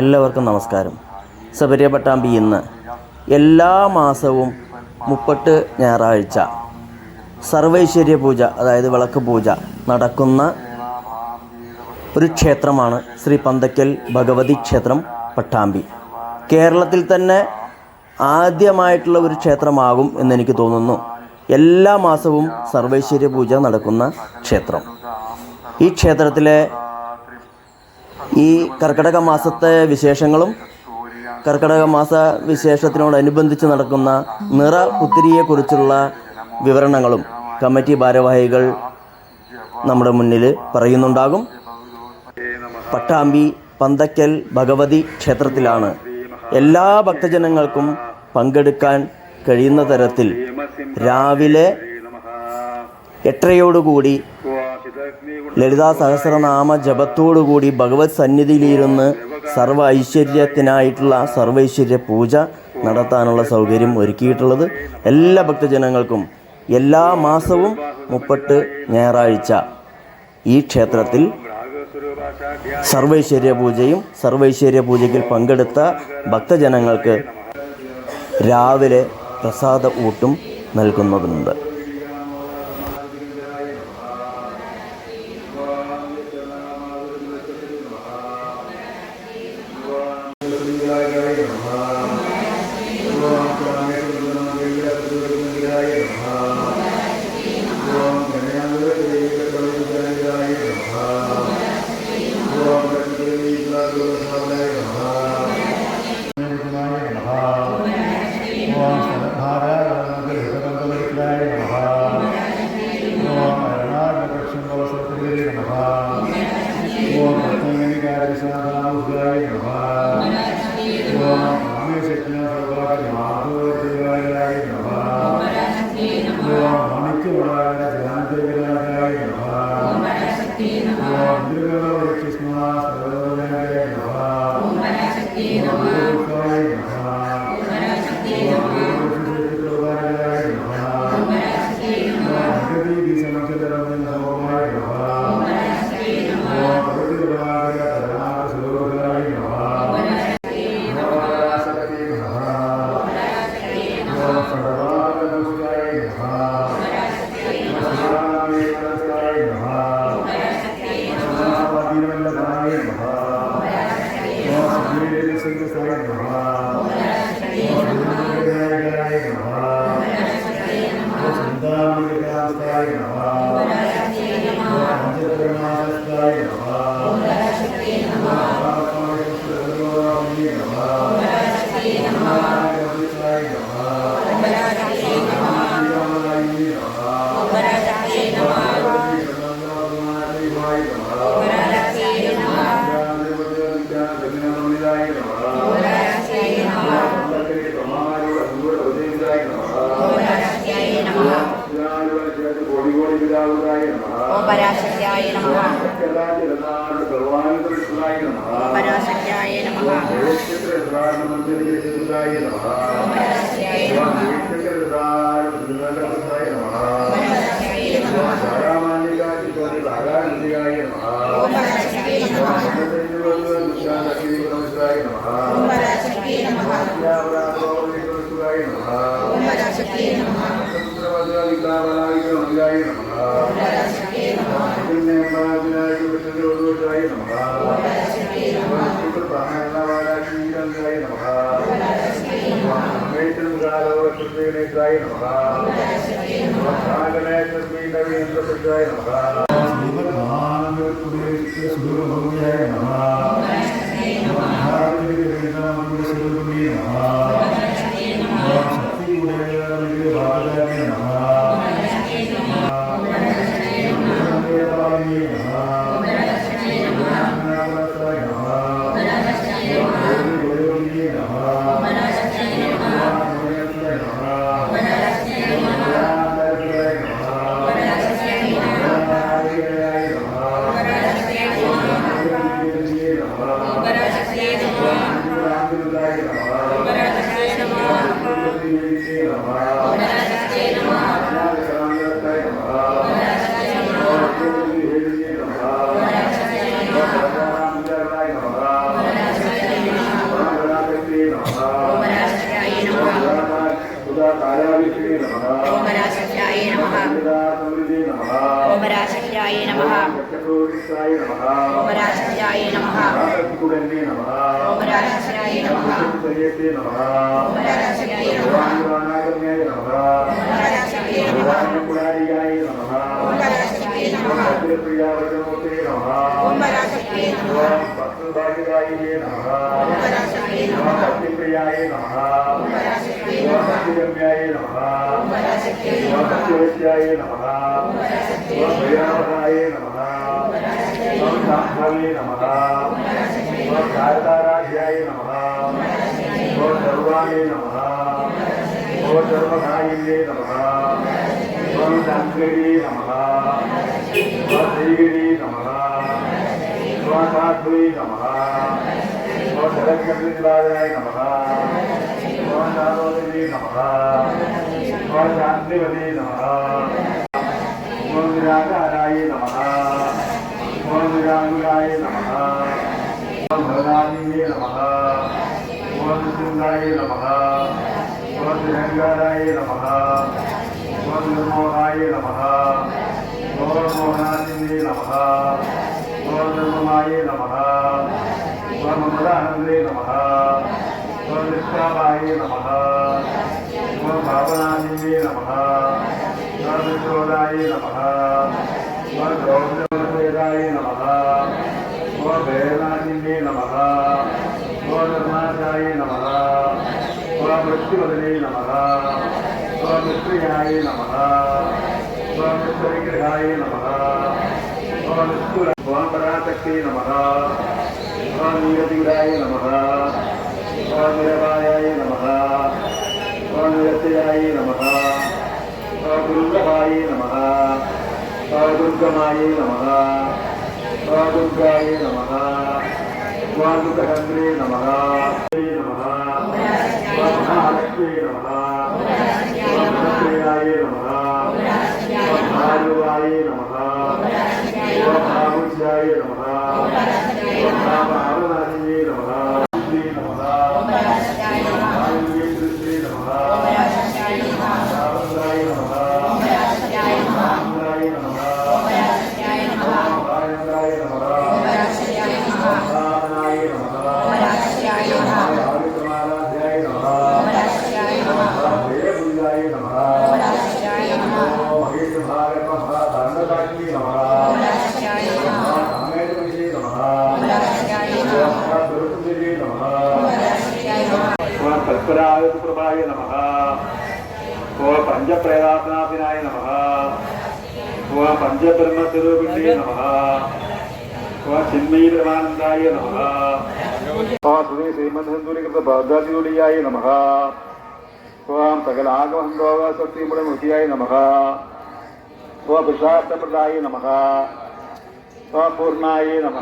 എല്ലാവർക്കും നമസ്കാരം. സബരിയ പട്ടാമ്പി ഇന്ന് എല്ലാ മാസവും മുപ്പട്ട് ഞായറാഴ്ച സർവൈശ്വര്യ പൂജ അതായത് വിളക്ക് പൂജ നടക്കുന്ന ഒരു ക്ഷേത്രമാണ് ശ്രീ പന്തക്കൽ ഭഗവതി ക്ഷേത്രം പട്ടാമ്പി. കേരളത്തിൽ തന്നെ ആദ്യമായിട്ടുള്ള ഒരു ക്ഷേത്രമാകും എന്നെനിക്ക് തോന്നുന്നു. എല്ലാ മാസവും സർവൈശ്വര്യ പൂജ നടക്കുന്ന ക്ഷേത്രം. ഈ ക്ഷേത്രത്തിലെ ഈ കർക്കിടക മാസത്തെ വിശേഷങ്ങളും കർക്കിടക മാസ വിശേഷത്തിനോടനുബന്ധിച്ച് നടക്കുന്ന നിറ കുത്തിരിയെക്കുറിച്ചുള്ള വിവരണങ്ങളും കമ്മിറ്റി ഭാരവാഹികൾ നമ്മുടെ മുന്നിൽ പറയുന്നുണ്ടാകും. പട്ടാമ്പി പന്തക്കൽ ഭഗവതി ക്ഷേത്രത്തിലാണ് എല്ലാ ഭക്തജനങ്ങൾക്കും പങ്കെടുക്കാൻ കഴിയുന്ന തരത്തിൽ രാവിലെ എട്ടരയോടുകൂടി ലളിതാ സഹസ്രനാമ ജപത്തോടുകൂടി ഭഗവത് സന്നിധിയിലിരുന്ന് സർവ ഐശ്വര്യത്തിനായിട്ടുള്ള സർവൈശ്വര്യ പൂജ നടത്താനുള്ള സൗകര്യം ഒരുക്കിയിട്ടുള്ളത് എല്ലാ ഭക്തജനങ്ങൾക്കും എല്ലാ മാസവും മുപ്പട്ട് ഞായറാഴ്ച ഈ ക്ഷേത്രത്തിൽ സർവൈശ്വര്യ പൂജയും സർവൈശ്വര്യ പൂജയ്ക്ക് പങ്കെടുത്ത ഭക്തജനങ്ങൾക്ക് രാവിലെ പ്രസാദ ഊട്ടും നൽകുന്നതുണ്ട്. परब्रह्मास्ताय नमः పరాశక్యాయ నమ పరాశక్యాయ నమ పరాశక్యాయ నమ ఓం పరాశక్యాయ నమ वीराय नमः श्रीकृतप्राणायामवादाशीरङ्गाय नमः नेत्रमृगालवकृतेनेत्राय नमः प्राणगणाय तस्मै नवीन्द्रपुत्राय नमः सुदूरभूयाय नमः अन्नपूर्णारियाय नमः। ओम भद्रप्रियावृतमूर्ते नमः। ओम भक्तभागिदायिने नमः। ओम भक्तिप्रियाय नमः। ओम भक्तिगम्याय नमः। ओम भक्तिवत्याय नमः। ओम भैरवनाय नमः ओम शाम्भवे नमः ओम भारताराध्याय नमः ओम सर्वाय नमः ओम सर्वधायिने नमः। श्रीगिरी नमः श्रीगिरी नमः स्वाधाद्वै नमः स्वशरकर्णिलाय नमः स्वादानोदिनी नमः स्वाशान्तिवती नमः स्वामिराकाराय नमः स्वामिराङ्गाय नमः स्वाभरानिये नमः स्वामिसुन्दाय नमः स्वामिरङ्गाराय नमः ఓం నిర్మోహాయ నమ. ఓం మోహనాదిని నమ. ఓం నిర్మమాయ నమ. ఓం మదానందే నమ. ఓం నిష్కామాయ నమ. ఓం భావనాదిని నమ. ఓం విశ్రోదాయ నమ. ఓం గౌరవేదాయ మృత్యువదనే నమ. வெற்றியாய நமகா பரிகிரகாய நமகா பராசக்தி நமகா நீரதிராய நமகா நிரவாயாய நமகா நிரத்தையாய நமகா குருந்தவாய நமகா துர்கமாய நமகா துர்காய நமகா துர்ககந்திரே நமகா நமகா மகாலட்சுமி நமகா ยนะมะโมทัสสะยะมะโมทัสสะยะมะโมทัสสะยะมะ பஞ்சப்ரேதாசனாதினாய நம ஓம் பஞ்சபிரம்மஸ்வரூபிண்டே நம ஓம் சின்மயீரமானந்தாய நம ஓம் சுதே ஸ்ரீமத்ஹந்துரிகிருத பாத்தாதிகுலியாய நம ஓம் சகலாகமஹந்தோகசக்திமுடமுதியாய நம ஓம் புருஷார்த்தபிரதாய நம ஓம் பூர்ணாய நம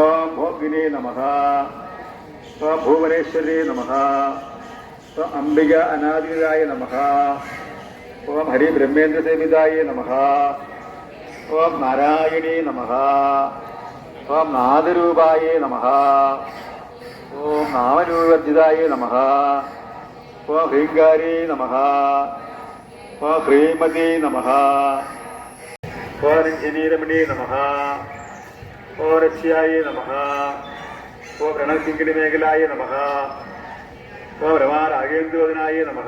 ஓம் போகினே நம ஓம் பூவனேஸ்வரே അംബിക അനാദിരായ നമഃ ഓം ഹരി ബ്രഹ്മേന്ദ്ര സേവിതായ നമഃ ഓം നാരായണേ നമഃ ഓം നാദരൂപായ നമഃ ഓം നാമരൂപർജിതായ നമഃ ഓം ഹ്രീങ്കാരീ നമഃ ഓം ശ്രീമതി നമഃ ഓം രഞ്ജിനീരമണി നമഃ ഓ രക്ഷ്യായ നമഃ ഓ പ്രണവസിംഗിണി മേഖലായ നമഃ ഓ രമാരാഗേന്ദ്രോധനായ നമഃ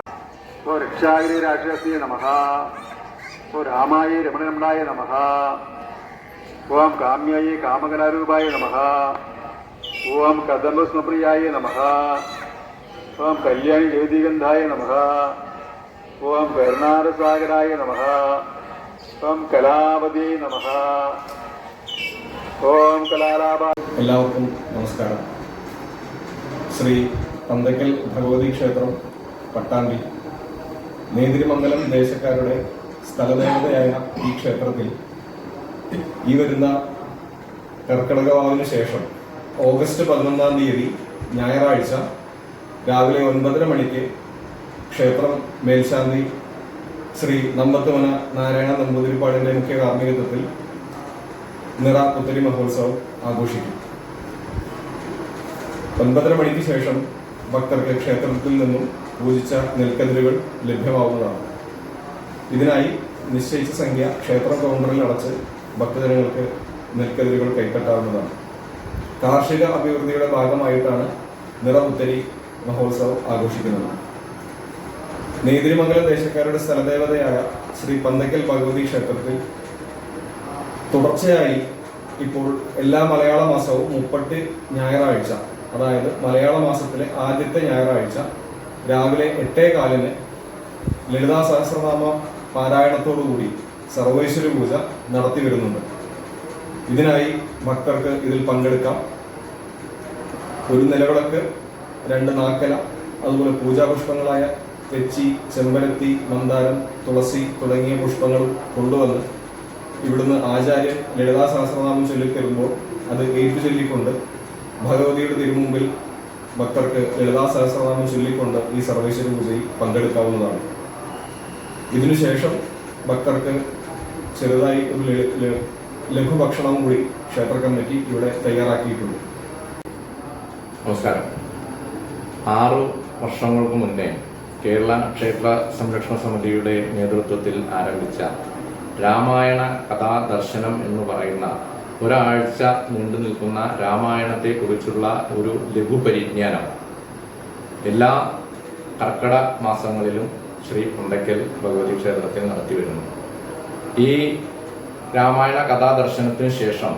ഓ രക്ഷാഗിരി രാക്ഷസീയ നമഃ ഓ രാമായ രമണരമണായ നമഃ ഓം കാമ്യായ കാമകലാരൂപായ നമഃ ഓം കദംബസ്മപ്രിയായ നമഃ ഓം കല്യാണി ജ്യോതിഗന്ധായ നമഃ ഓം കരുണാരസാഗരായ നമഃ ഓം കലാവതി നമഃ ഓം കലാലാഭ എല്ലാവർക്കും നമസ്കാരം ശ്രീ പന്തക്കൽ ഭഗവതി ക്ഷേത്രം പട്ടാമ്പി. നേതിരിമംഗലം ദേശക്കാരുടെ സ്ഥലദേവതയായ ഈ ക്ഷേത്രത്തിൽ ഈ വരുന്ന കർക്കിടകവാവിന് ശേഷം ഓഗസ്റ്റ് പതിനൊന്നാം തീയതി ഞായറാഴ്ച രാവിലെ ഒൻപതര മണിക്ക് ക്ഷേത്രം മേൽശാന്തി ശ്രീ നമ്പത്തുമന നാരായണ നമ്പൂതിരിപ്പാടിന്റെ മുഖ്യ കാർമ്മികത്വത്തിൽ നിറ പുത്തരി മഹോത്സവം ആഘോഷിക്കും. ഒൻപതര മണിക്ക് ശേഷം ഭക്തർക്ക് ക്ഷേത്രത്തിൽ നിന്നും പൂജിച്ച നെൽക്കതിരുകൾ ലഭ്യമാവുന്നതാണ്. ഇതിനായി നിശ്ചയിച്ച സംഖ്യ ക്ഷേത്ര കൗണ്ടറിൽ അടച്ച് ഭക്തജനങ്ങൾക്ക് നെൽക്കതിരുകൾ കൈപ്പറ്റാവുന്നതാണ് കാർഷിക അഭിവൃദ്ധിയുടെ ഭാഗമായിട്ടാണ് നിറപുത്തരി മഹോത്സവം ആഘോഷിക്കുന്നത്. നേതിരിമംഗലം ദേശക്കാരുടെ സ്ഥലദേവതയായ ശ്രീ പന്തക്കൽ ഭഗവതി ക്ഷേത്രത്തിൽ തുടർച്ചയായി ഇപ്പോൾ എല്ലാ മലയാള മാസവും മുപ്പട്ട് ഞായറാഴ്ച അതായത് മലയാള മാസത്തിലെ ആദ്യത്തെ ഞായറാഴ്ച രാവിലെ എട്ടേ കാലിന് ലളിതാ സഹസ്രനാമ പാരായണത്തോടുകൂടി സർവേശ്വര പൂജ നടത്തി വരുന്നുണ്ട് ഇതിനായി ഭക്തർക്ക് ഇതിൽ പങ്കെടുക്കാം. ഒരു നിലവിളക്ക് രണ്ട് നാക്കല അതുപോലെ പൂജാപുഷ്പങ്ങളായ തെച്ചി ചെമ്പരത്തി മന്ദാരം തുളസി തുടങ്ങിയ പുഷ്പങ്ങൾ കൊണ്ടുവന്ന് ഇവിടുന്ന് ആചാര്യൻ ലളിതാ സഹസ്രനാമം ചൊല്ലിത്തരുമ്പോൾ അത് ഏറ്റു ചൊല്ലിക്കൊണ്ട് ഭഗവതിയുടെ തിരുമുമ്പിൽ ഭക്തർക്ക് ലളിതാ സഹസ്രനാമം ചൊല്ലിക്കൊണ്ട് ഈ സർവേശ്വര പൂജയിൽ പങ്കെടുക്കാവുന്നതാണ്. ഇതിനുശേഷം ഭക്തർക്ക് ചെറുതായി ഒരു ലഘുഭക്ഷണവും കൂടി ക്ഷേത്ര കമ്മിറ്റി ഇവിടെ തയ്യാറാക്കിയിട്ടുണ്ട്. നമസ്കാരം. ആറ് വർഷങ്ങൾക്ക് മുന്നേ കേരള ക്ഷേത്ര സംരക്ഷണ സമിതിയുടെ നേതൃത്വത്തിൽ ആരംഭിച്ച രാമായണ കഥാദർശനം എന്ന് പറയുന്ന ഒരാഴ്ച നീണ്ടു നിൽക്കുന്ന രാമായണത്തെക്കുറിച്ചുള്ള ഒരു ലഘു പരിജ്ഞാനം എല്ലാ കർക്കട മാസങ്ങളിലും ശ്രീ കുണ്ടയ്ക്കൽ ഭഗവതി ക്ഷേത്രത്തിൽ നടത്തിവരുന്നു ഈ രാമായണ കഥാദർശനത്തിന് ശേഷം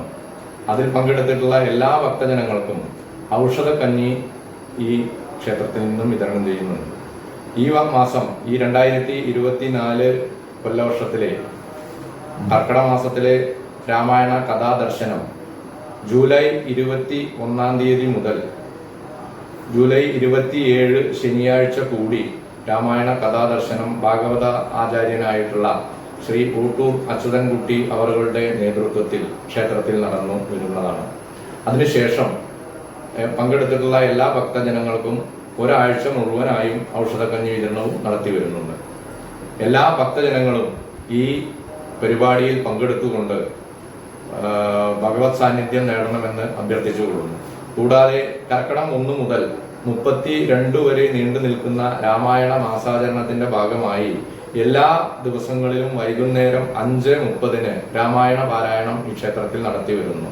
അതിൽ പങ്കെടുത്തിട്ടുള്ള എല്ലാ ഭക്തജനങ്ങൾക്കും ഔഷധക്കഞ്ഞി ഈ ക്ഷേത്രത്തിൽ നിന്നും വിതരണം ചെയ്യുന്നുണ്ട്. ഈ മാസം ഈ രണ്ടായിരത്തി ഇരുപത്തിനാല് കൊല്ലവർഷത്തിലെ കർക്കട മാസത്തിലെ രാമായണ കഥാദർശനം ജൂലൈ ഇരുപത്തി ഒന്നാം തീയതി മുതൽ ജൂലൈ ഇരുപത്തിയേഴ് ശനിയാഴ്ച കൂടി രാമായണ കഥാദർശനം ഭാഗവത ആചാര്യനായിട്ടുള്ള ശ്രീ ഊട്ടൂർ അച്യുതൻകുട്ടി അവരുടെ നേതൃത്വത്തിൽ ക്ഷേത്രത്തിൽ നടന്നു വരുന്നതാണ്. അതിനുശേഷം പങ്കെടുത്തിട്ടുള്ള എല്ലാ ഭക്തജനങ്ങൾക്കും ഒരാഴ്ച മുഴുവനായും ഔഷധക്കഞ്ഞി വിതരണവും നടത്തി വരുന്നുണ്ട്. എല്ലാ ഭക്തജനങ്ങളും ഈ പരിപാടിയിൽ പങ്കെടുത്തുകൊണ്ട് ഭഗവത് സാന്നിധ്യം നേടണമെന്ന് അഭ്യർത്ഥിച്ചുകൊള്ളുന്നു കൂടാതെ കർക്കടം ഒന്ന് മുതൽ മുപ്പത്തി രണ്ടു വരെ നീണ്ടു നിൽക്കുന്ന രാമായണ മാസാചരണത്തിന്റെ ഭാഗമായി എല്ലാ ദിവസങ്ങളിലും വൈകുന്നേരം അഞ്ച് മുപ്പതിന് രാമായണ പാരായണം ഈ ക്ഷേത്രത്തിൽ നടത്തി വരുന്നു.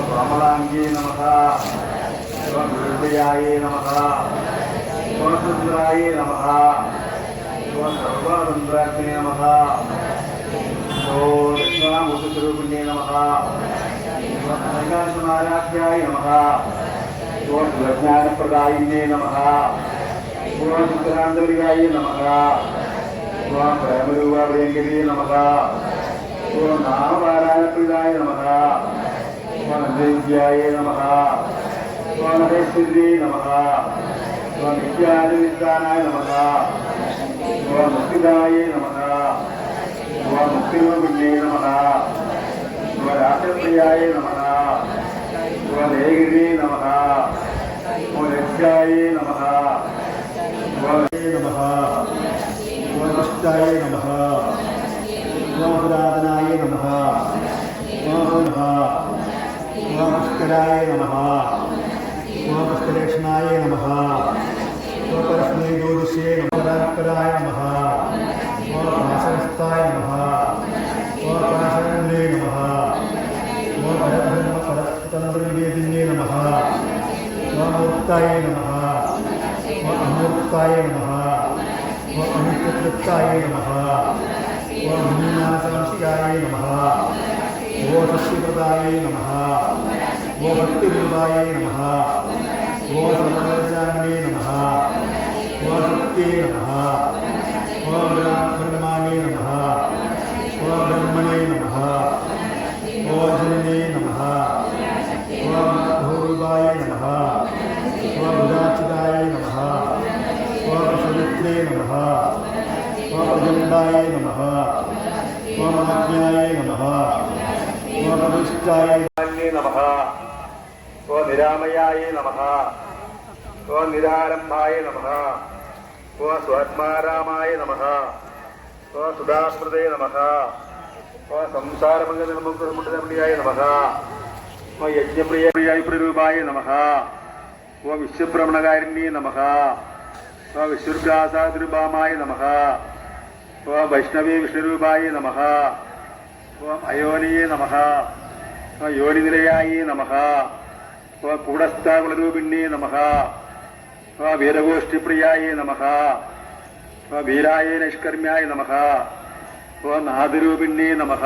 നമഃ. നമഃ. பத்மஜாய நமகா சோனசுந்தராய நமகா சோனசர்வாதந்திராக்கினே நமகா ஓஸ்வரூபிணே நமகா சோனசனாராத்யாய நமகா சோனஜானப்பிரதாயினே நமகா சோனசுந்தராந்தரிகாய நமகா சோனபிரமரூபாபிரியங்கிரியே நமகா சோனநாமபாராயணப்பிரதாய நமகா சோனதேவியாய நமகா स्वामेश्वर्य नम स्वामित्यादिविद्वानाय नमः स्वामुक्तिदाय नमः स्वामुक्तिमगुण्ये नमः स्वराशप्रियाय नमः स्वलेगिरे नमः स्वलक्ष्याय नमः स्वले नमः स्वनष्टाय नमः स्वापराधनाय नमः स्वापनः स्वामस्कराय नमः లోకష్టలక్షణాయ నమ. లోకరశ్మి జ్యోతిషే నమరాయ నమ. లోకాశనస్థాయ నమ. లోకాశరణ్యే నమ. లోకరధర్మ పరస్పతనవేదిన్యే నమ. లోకముక్తాయ నమ. లోకమూర్తాయ నమ. లోకమిత్యతృప్తాయ నమ. ఓమీనాశంస్కాయ నమ. ఓ శశిప్రదాయ నమ. ఓ భక్తిప్రదాయ నమ. ఓ సమరజాన్ని నమ ఓ శక్తి నమ ఓ బ్రహ్మాణి నమ ఓ బ్రహ్మణే నమ ఓ జనని నమ ఓ భూరివాయ నమ ఓ బుధాచిదాయ నమ ఓ సవిత్రే నమ ఓ ప్రజండాయ నమ ఓ మహాజ్ఞాయ నమ ఓ ప్రతిష్టాయ నమ ஓ நிராமயாய நமகா ஓ நிராரம்பாய நமகா ஓ சுவத்மாராமாய நமகா ஓ சுதாஸ்மிருதே நமகா ஓ சம்சாரமங்கல நமக்குமுண்டதமிழியாய நமகா ஓ யஜ்ஞப்பிரியாய் பிரரூபாய நமகா ஓ விஸ்வபிரமணகாரிண்யே நமகா ஓ விஸ்வர்காசாதிருபாமாய நமகா ஓ வைஷ்ணவே விஷ்ணுரூபாய நமகா ஓம் அயோனியே நமகா ஓ யோனிநிலையாயே நமகா കൂടസ്ഥാകുളരൂപിണ്യേ നമഃ. വീരഗോഷ്ഠിപ്രിയായേ നമഃ. വീരായ നൈഷ്കർമ്മ്യായ നമഃ. നാദരൂപിണ്യേ നമഃ.